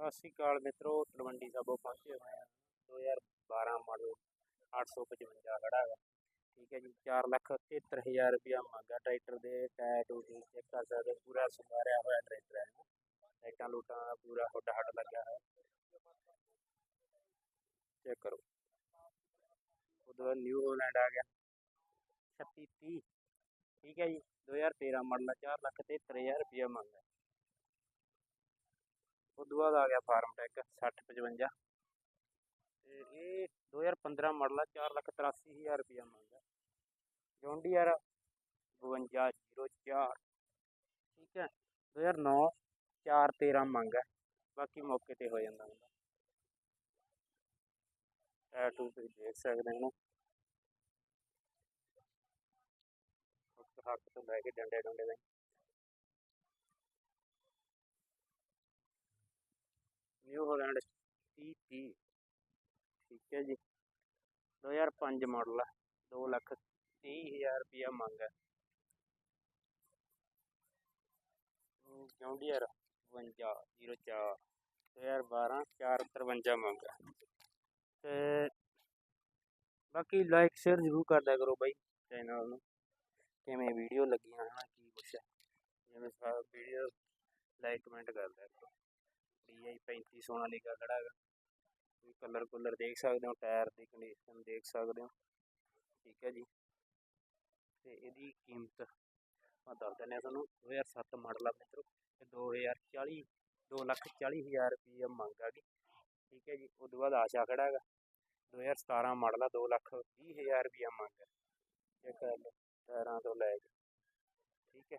ਸਤਿ ਸ਼੍ਰੀ ਅਕਾਲ ਮਿੱਤਰੋ, ਤਲਵੰਡੀ ਸਾਬੋ ਪਹੁੰਚੇ ਹੋਏ ਆ 2012 ਮਾਡਲ 855 ਖੜਾ ਹੈ ਠੀਕ ਹੈ ਜੀ 4 ਲੱਖ 73000 ਰੁਪਇਆ ਮੰਗਾ ਟਰੈਕਟਰ ਦੇ, ਟਾਇਰ ਟੂਟੀ, ਚੈੱਕ ਕਰ ਸਕਦੇ ਪੂਰਾ ਸੰਵਾਰਿਆ ਹੋਇਆ ਟਰੈਕਟਰ ਹੈ ਲਾਈਟਾਂ ਲੂਟਾਂ ਪੂਰਾ ਹੁੱਡ ਹੱਡ ਲੱਗਿਆ ਹੋਇਆ। ਚੈੱਕ ਕਰੋ। ਉਹਦੇ ਬਾਅਦ ਨਿਊ ਹੋਲੈਂਡ ਆ ਗਿਆ। 3630 ਠੀਕ ਹੈ ਜੀ 2013 ਮਾਡਲ 4 ਲੱਖ 73000 ਰੁਪਇਆ ਮੰਗਾ ਉਦੋਂ ਬਾਅਦ ਆ ਗਿਆ ਫਾਰਮ ਟੈਕ 6055 ਤੇ ਇਹ 2015 ਮਾਡਲ ਆ 4 ਲੱਖ 83000 ਰੁਪਇਆ ਮੰਗਦਾ। ਜੌਂਡੀਅਰ 5204 ਠੀਕ ਹੈ 2009 4 13 ਮੰਗ ਹੈ ਬਾਕੀ ਮੌਕੇ ਤੇ ਹੋ ਜਾਂਦਾ ਹੁੰਦਾ। ਇਹ ਟੂ ਤੁਸੀਂ ਦੇਖ ਸਕਦੇ ਹੋ ਹੱਕ ਤੋਂ ਲੈ ਕੇ ਡੰਡੇ ਡੰਡੇ ਤਾਈਂ। ਨਿਊ ਹਾਲੈਂਡ 30 30 ਠੀਕ ਹੈ ਜੀ। 2005 ਮਾਡਲ ਹੈ 2 ਲੱਖ 30000 ਰੁਪਇਆ ਮੰਗ ਹੈ ਜੌਂਡੀਅਰ 5204 2012 453 ਮੰਗ ਹੈ ਤੇ ਬਾਕੀ ਲਾਈਕ ਸ਼ੇਅਰ ਜ਼ਰੂਰ ਕਰਦਾ ਕਰੋ ਬਾਈ ਚੈਨਲ ਨੂੰ। ਕਿਵੇਂ ਵੀਡੀਓ ਲੱਗੀਆਂ, ਹਨਾ, ਕੀ ਕੁਛ ਹੈ ਜਿਵੇਂ ਸਾਰਾ ਵੀਡੀਓ ਲਾਈਕ ਕਮੈਂਟ ਕਰਦਾ ਕਰੋ। DI 35 ਸੋਨਾਲੀਕਾ ਖੜਾ ਹੈਗਾ। ਤੁਸੀਂ ਕਲਰ ਕੁਲਰ ਦੇਖ ਸਕਦੇ ਹੋ ਟਾਇਰ ਦੀ ਕੰਡੀਸ਼ਨ ਦੇਖ ਸਕਦੇ ਹੋ। ਠੀਕ ਹੈ ਜੀ। ਤੇ ਇਹਦੀ ਕੀਮਤ ਮੈਂ ਦੱਸ ਦਿੰਦਾ ਤੁਹਾਨੂੰ 2007 ਮਾਡਲ ਆ ਮਿੱਤਰੋ। ਤੇ 2040 2 ਲੱਖ 40 ਹਜ਼ਾਰ ਰੁਪਏ ਮੰਗ ਆ ਗਈ। ਠੀਕ ਹੈ ਜੀ ਉਸ ਤੋਂ ਬਾਅਦ ਆਸ਼ਾ ਖੜਾ ਹੈਗਾ। 2017 ਮਾਡਲ ਆ 2 ਲੱਖ 20 ਹਜ਼ਾਰ ਰੁਪਏ ਮੰਗ ਹੈ ਚੈੱਕ ਕਰ ਲਓ ਟਾਇਰਾਂ ਤੋਂ ਲੈ ਕੇ ਠੀਕ ਹੈ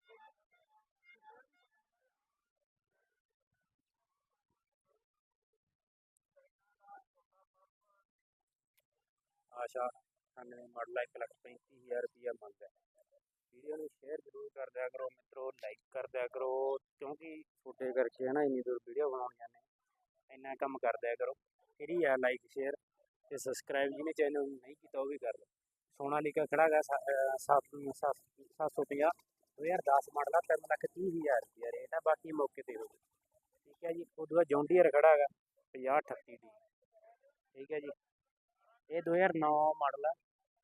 ਆਸ਼ਾ 98 ਮਾਡਲ ਆ, ਇੱਕ ਲੱਖ ਪੈਂਤੀ ਹਜ਼ਾਰ ਰੁਪਇਆ ਮੰਗਦਾ ਵੀਡੀਓ ਨੂੰ ਸ਼ੇਅਰ ਜ਼ਰੂਰ ਕਰ ਦਿਆ ਕਰੋ ਮਿੱਤਰੋ ਲਾਈਕ ਕਰ ਦਿਆ ਕਰੋ ਕਿਉਂਕਿ ਛੋਟੇ ਕਰਕੇ ਹੈ ਨਾ ਇੰਨੀ ਦੂਰ ਵੀਡੀਓ ਬਣਾਉਣ ਜਾਂਦੇ ਇੰਨਾ ਕੰਮ ਕਰ ਦਿਆ ਕਰੋ। ਫਿਰ ਹੀ ਆ ਲਾਈਕ ਸ਼ੇਅਰ ਤੇ ਸਬਸਕ੍ਰਾਈਬ ਜਿਹਨੇ ਚੈਨਲ ਨੂੰ ਨਹੀਂ ਕੀਤਾ ਉਹ ਵੀ ਕਰ ਲਓ। ਸੋਨਾਲੀਕਾ ਖੜਾ ਹੈਗਾ 750 2010 ਮਾਡਲ ਆ 3 ਲੱਖ 30 ਹਜ਼ਾਰ ਰੁਪਇਆ ਰੇਟ ਆ ਬਾਕੀ ਮੌਕੇ ਤੇ ਹੋਊ ਠੀਕ ਹੈ ਜੀ ਉਦੋਂ ਬਾਅਦ ਜੌਂਡੀਅਰ ਖੜਾ ਹੈਗਾ 50 38 ਦੀ ਠੀਕ ਹੈ ਜੀ। ਇਹ 2009 ਮਾਡਲ ਆ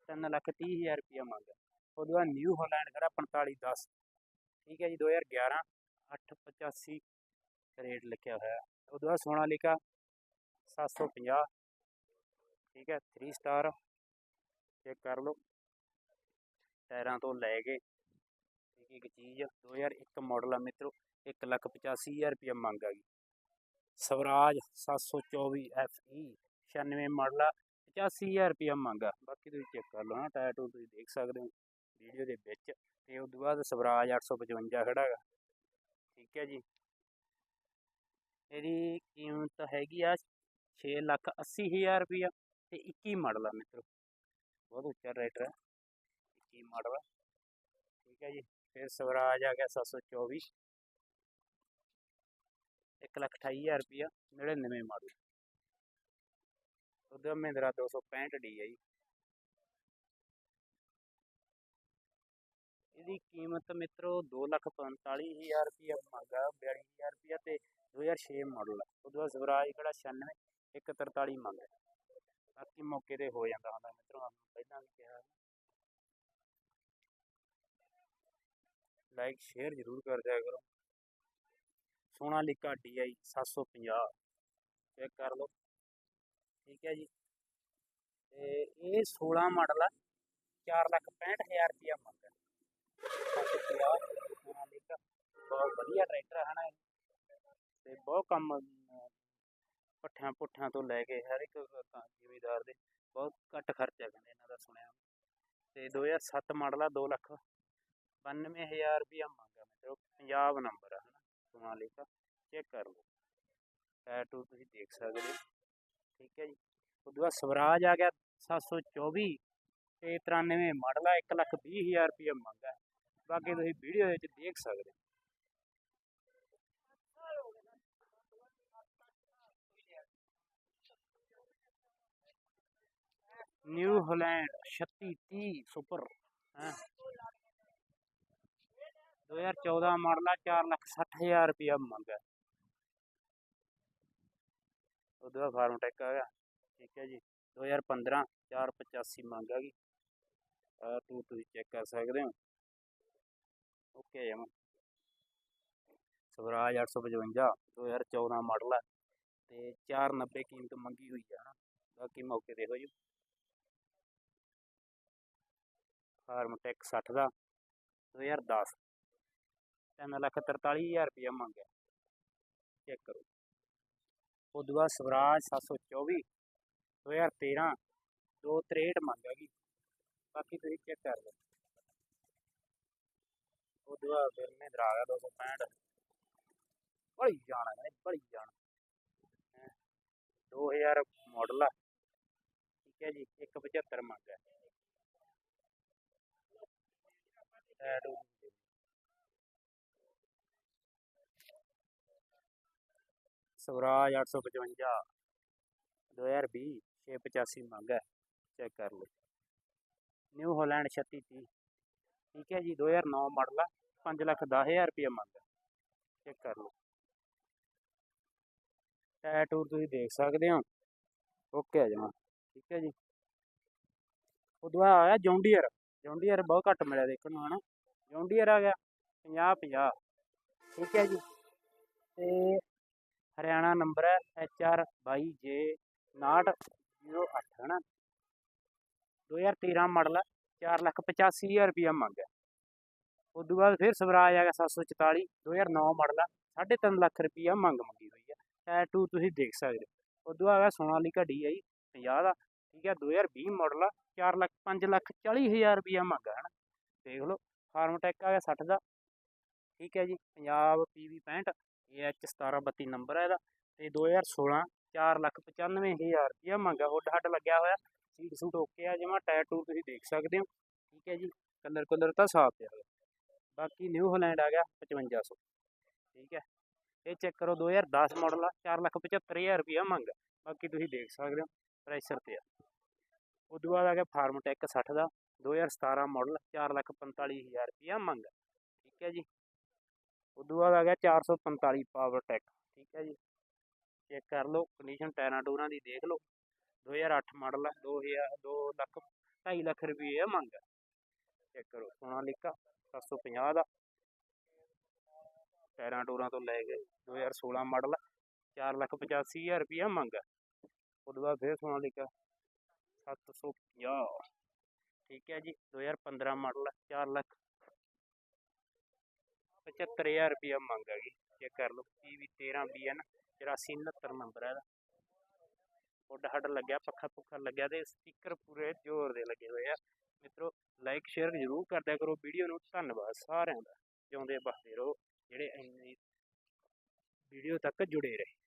3 ਲੱਖ 30 ਹਜ਼ਾਰ ਰੁਪਇਆ ਮੰਗ ਉਦੋਂ ਬਾਅਦ ਨਿਊ ਹਾਲੈਂਡ ਖੜਾ 4510 ਠੀਕ ਹੈ ਜੀ 2011 885 ਰੇਟ ਲਿਖਿਆ ਹੋਇਆ। ਉਦੋਂ ਬਾਅਦ ਸੋਨਾਲੀਕਾ 750 ਠੀਕ ਹੈ 3 ਸਟਾਰ ਚੈੱਕ ਕਰ ਲਓ। ਟਾਇਰਾਂ ਤੋਂ ਲੈ ਕੇ ਇੱਕ ਇੱਕ ਚੀਜ਼ 2001 ਮਾਡਲ ਆ ਮਿੱਤਰੋ 1 ਲੱਖ 85 ਹਜ਼ਾਰ ਰੁਪਇਆ ਮੰਗ ਆ ਗਈ ਸਵਰਾਜ 724 FE 96 ਮਾਡਲ ਆ। 85 ਹਜ਼ਾਰ ਰੁਪਇਆ ਮੰਗ ਆ। ਬਾਕੀ ਤੁਸੀਂ ਚੈੱਕ ਕਰ ਲਓ ਨਾ, ਟਾਇਰ ਟੂਰ ਤੁਸੀਂ ਦੇਖ ਸਕਦੇ ਹੋ ਵੀਡੀਓ ਦੇ ਵਿੱਚ। ਤੇ ਉਸ ਤੋਂ ਬਾਅਦ ਸਵਰਾਜ 855 ਖੜਾ ਹੈਗਾ ਠੀਕ ਹੈ ਜੀ। ਇਹਦੀ ਕੀਮਤ ਹੈਗੀ ਆ 6 ਲੱਖ 80 ਹਜ਼ਾਰ ਰੁਪਇਆ ਤੇ 21 ਮਾਡਲ ਆ ਮਿੱਤਰੋ। ਬਹੁਤ ਉੱਚਾ ਰੇਟ ਹੈ 21 ਮਾਡਲ ਆ। ਠੀਕ ਹੈ ਜੀ। ਫਿਰ ਸਵਰਾਜ ਆ ਗਿਆ 724 1 ਲੱਖ 28 ਹਜ਼ਾਰ ਰੁਪਇਆ 99 ਮਾਡਲ। ਉਹਦਾ ਮਹਿੰਦਰਾ 265 ਡੀ ਹੈ ਜੀ। ਇਹਦੀ ਕੀਮਤ ਮਿੱਤਰੋ 2 ਲੱਖ 45 ਹਜ਼ਾਰ ਰੁਪਇਆ ਮੰਗਾ 42 ਰੁਪਇਆ ਤੇ 2006 ਮਾਡਲ ਆ। ਉਹਦੇ ਸਵਰਾਜ ਕਿਹੜਾ 96 143 ਮੰਗ ਹੈ ਬਾਕੀ ਮੌਕੇ ਤੇ ਹੋ ਜਾਂਦਾ ਹੁੰਦਾ ਮਿੱਤਰੋ ਤੁਹਾਨੂੰ ਪਹਿਲਾਂ ਵੀ ਕਿਹਾ। ਲਾਈਕ ਸ਼ੇਅਰ ਜ਼ਰੂਰ ਕਰ ਦਿਆ ਕਰੋ। ਸੋਨਾਲੀਕਾ DI 750 ਚੈੱਕ ਕਰ ਲਓ। ਠੀਕ ਹੈ ਜੀ। ਤੇ ਇਹ 16 ਮਾਡਲ ਆ 4 ਲੱਖ 65000 ਰੁਪਇਆ ਮੰਗ ਹੈ 750 ਬਹੁਤ ਵਧੀਆ ਟਰੈਕਟਰ ਹੈ ਨਾ ਤੇ ਬਹੁਤ ਕੰਮ ਅਮ, ਪੱਠਿਆਂ ਪੁੱਠਿਆਂ ਤੋਂ ਲੈ ਕੇ ਹਰ ਇੱਕ ਜ਼ਿਮੀਦਾਰ ਦੇ ਬਹੁਤ ਘੱਟ ਖਰਚਾ ਕਹਿੰਦੇ ਇਹਨਾਂ ਦਾ ਸੁਣਿਆ। ਤੇ 2007 ਮਾਡਲ ਆ 2 ਲੱਖ 92000 ਰੁਪਇਆ ਮੰਗਾ ਮਿੱਤਰੋ। ਪੰਜਾਬ ਨੰਬਰ ਆ ਹਨਾ ਸੋਨਾਲੀਕਾ ਚੈੱਕ ਕਰ ਲਓ। ਟਾਇਰ ਤੁਸੀਂ ਦੇਖ ਸਕਦੇ ਹੋ। ਠੀਕ ਹੈ ਜੀ ਉਦੋਂ ਬਾਅਦ ਸਵਰਾਜ ਆ ਗਿਆ 724 ਤੇ 93 ਮਾਡਲ ਆ 1 ਲੱਖ 20 ਹਜ਼ਾਰ ਰੁਪਏ ਮੰਗ ਹੈ ਬਾਕੀ ਤੁਸੀਂ ਵੀਡੀਓ ਵਿੱਚ ਦੇਖ ਸਕਦੇ ਹੋ। ਨਿਊ ਹਾਲੈਂਡ 3630 ਸੁਪਰ ਹੈ 2014 ਮਾਡਲ ਆ 4 ਲੱਖ 60 ਹਜ਼ਾਰ ਰੁਪਏ ਮੰਗ ਹੈ ਉਹਦਾ ਬਾਅਦ ਫਾਰਮ ਟੈਕ ਆ ਗਿਆ। ਠੀਕ ਹੈ ਜੀ। 2015 485 ਮੰਗ ਆ ਗਈ। ਆ ਟੂ ਤੁਸੀਂ ਚੈੱਕ ਕਰ ਸਕਦੇ ਹੋ। ਓਕੇ ਜਮਾ ਸਵਰਾਜ 855 2014 ਮਾਡਲ ਹੈ ਤੇ 490 ਕੀਮਤ ਮੰਗੀ ਹੋਈ ਆ, ਹਨਾ? ਬਾਕੀ ਮੌਕੇ ਦੇਖੋ ਹੋ ਜੂ। ਫਾਰਮ ਟੈਕ 60 ਦਾ 2010 ਤਿੰਨ ਲੱਖ 43000 ਰੁਪਇਆ ਮੰਗਿਆ। ਚੈੱਕ ਕਰੋ। ਉਦੋਂ ਬਾਅਦ ਸਵਰਾਜ 724 2013 263 ਮੰਗ ਹੈਗੀ ਬਾਕੀ ਤੁਸੀਂ ਚੈੱਕ ਕਰ ਲਓ। ਉਦੋਂ ਬਾਅਦ ਫਿਰ ਨੇ ਦਰਾ ਗਿਆ 265 ਬੜੀ ਜਾਣਾ ਹੈ ਬੜੀ ਜਾਣਾ। ਹੈਂ। 2000 ਮਾਡਲ ਆ। ਠੀਕ ਹੈ ਜੀ 175 ਮੰਗ ਹੈ ਐਡ ਸਵਰਾਜ 855 2020 685 ਮੰਗ ਹੈ ਚੈੱਕ ਕਰ ਲਓ। ਨਿਊ ਹਾਲੈਂਡ 3630 ਠੀਕ ਹੈ ਜੀ 2009 ਮਾਡਲ ਆ 5 ਲੱਖ 10000 ਰੁਪਏ ਮੰਗ ਹੈ ਚੈੱਕ ਕਰ ਲਓ। ਟਾਇਰ ਟੂਰ ਤੁਸੀਂ ਦੇਖ ਸਕਦੇ ਹੋ ਓਕੇ ਆ ਜਮਾ, ਠੀਕ ਹੈ ਜੀ। ਉਦੋਂ ਆਇਆ ਜੌਂਡੀਅਰ ਜੌਂਡੀਅਰ ਬਹੁਤ ਘੱਟ ਮਿਲਿਆ ਦੇਖਣ ਨੂੰ, ਹਨਾ? ਜੌਂਡੀਅਰ ਆ ਗਿਆ 50 50 ਠੀਕ ਹੈ ਜੀ। ਤੇ ਹਰਿਆਣਾ ਨੰਬਰ ਹੈ ਐਚ ਆਰ 22J 5908 ਹਨਾ 2013 ਮਾਡਲ ਹੈ 4 ਲੱਖ 85000 ਰੁਪਇਆ ਮੰਗ ਹੈ। ਉਦੋਂ ਬਾਅਦ ਫਿਰ ਸਵਰਾਜ ਆ ਗਿਆ 744 2009 ਮਾਡਲ ਹੈ 3.5 ਲੱਖ ਰੁਪਇਆ ਮੰਗ ਮੰਗੀ ਹੋਈ ਹੈ। ਟਾਇਰ ਟੂ ਤੁਸੀਂ ਦੇਖ ਸਕਦੇ ਹੋ। ਉਦੋਂ ਆ ਗਿਆ ਸੋਨਾਲੀਕਾ ਡੀ ਆਈ 50 ਦਾ, ਠੀਕ ਹੈ 2020 ਮਾਡਲ ਆ 4 ਲੱਖ 5 ਲੱਖ 40000 ਰੁਪਇਆ ਮੰਗ ਹੈ ਨਾ? ਦੇਖ ਲਓ ਫਾਰਮਟੈਕ ਆ ਗਿਆ 60 ਦਾ, ਠੀਕ ਹੈ ਜੀ, ਪੰਜਾਬ ਪੀਵੀ 65 AH 1732 ਨੰਬਰ ਹੈ ਇਹਦਾ ਤੇ 2016 4 ਲੱਖ 95000 ਰੁਪਇਆ ਮੰਗਾ ਹੁੱਡ ਹੱਡ ਲੱਗਿਆ ਹੋਇਆ, ਸੀਟ ਸੂਟ ਓਕੇ ਆ ਜਿਵੇਂ ਟਾਇਰ ਟੂਰ ਤੁਸੀਂ ਦੇਖ ਸਕਦੇ ਹੋ, ਠੀਕ ਹੈ ਜੀ, ਕਲਰ ਕਲਰ ਤਾਂ ਸਾਫ਼ ਪਿਆ ਬਾਕੀ ਨਿਊ ਹਾਲੈਂਡ ਆ ਗਿਆ 5500 ਠੀਕ ਹੈ, ਇਹ ਚੈੱਕ ਕਰੋ 2010 ਮਾਡਲ ਆ 4 ਲੱਖ 75000 ਰੁਪਇਆ ਮੰਗ, ਬਾਕੀ ਤੁਸੀਂ ਦੇਖ ਸਕਦੇ ਹੋ ਪ੍ਰੈਸ਼ਰ ਤੇ ਆ ਤੋਂ ਬਾਅਦ ਆ ਗਿਆ ਫਾਰਮਟੈਕ 60 ਦਾ 2017 ਮਾਡਲ 4 ਲੱਖ 45000 ਰੁਪਇਆ ਮੰਗ, ਠੀਕ ਹੈ ਜੀ ਉਦੋਂ ਬਾਅਦ ਆ ਗਿਆ 445 ਪਾਵਰ ਟੈਕ ਠੀਕ ਹੈ ਜੀ। ਚੈੱਕ ਕਰ ਲਓ ਕੰਡੀਸ਼ਨ ਟਾਇਰਾਂ ਟੂਰਾਂ ਦੀ ਦੇਖ ਲਓ। 2008 ਮਾਡਲ ਹੈ 2000 2 ਲੱਖ 2.5 ਲੱਖ ਰੁਪਏ ਮੰਗ। ਹੈ ਚੈੱਕ ਕਰੋ ਸੋਨਾਲੀਕਾ 750 ਦਾ। ਟਾਇਰਾਂ ਟੂਰਾਂ ਤੋਂ ਲੈ ਕੇ 2016 ਮਾਡਲ 4 ਲੱਖ 85000 ਰੁਪਏ ਮੰਗ। ਹੈ ਉਦੋਂ ਬਾਅਦ ਫਿਰ ਸੋਨਾਲੀਕਾ 750 ਠੀਕ ਹੈ ਜੀ 2015 ਮਾਡਲ 4 ਲੱਖ। 75000 ਰੁਪਇਆ ਮੰਗ ਹੈਗੀ ਚੈੱਕ ਕਰ ਲਓ ਪੀਵੀ 13 ਬੀਐਨ 8469 ਨੰਬਰ ਹੈ ਇਹਦਾ। ਹੁੱਡ ਹੱਡ ਲੱਗਿਆ, ਪੱਖਾ ਪੁੱਖਾ ਲੱਗਿਆ ਤੇ ਸਪੀਕਰ ਪੂਰੇ ਜ਼ੋਰ ਦੇ ਲੱਗੇ ਹੋਏ ਆ। ਮਿੱਤਰੋ ਲਾਈਕ ਸ਼ੇਅਰ ਜ਼ਰੂਰ ਕਰਦਿਆ ਕਰੋ ਵੀਡੀਓ ਨੂੰ, ਧੰਨਵਾਦ ਸਾਰਿਆਂ ਦਾ। ਜਿਉਂਦੇ ਬਸਦੇ ਰਹੋ, ਜਿਹੜੇ ਇੰਨੀ ਵੀਡੀਓ ਤੱਕ ਜੁੜੇ ਰਹੇ।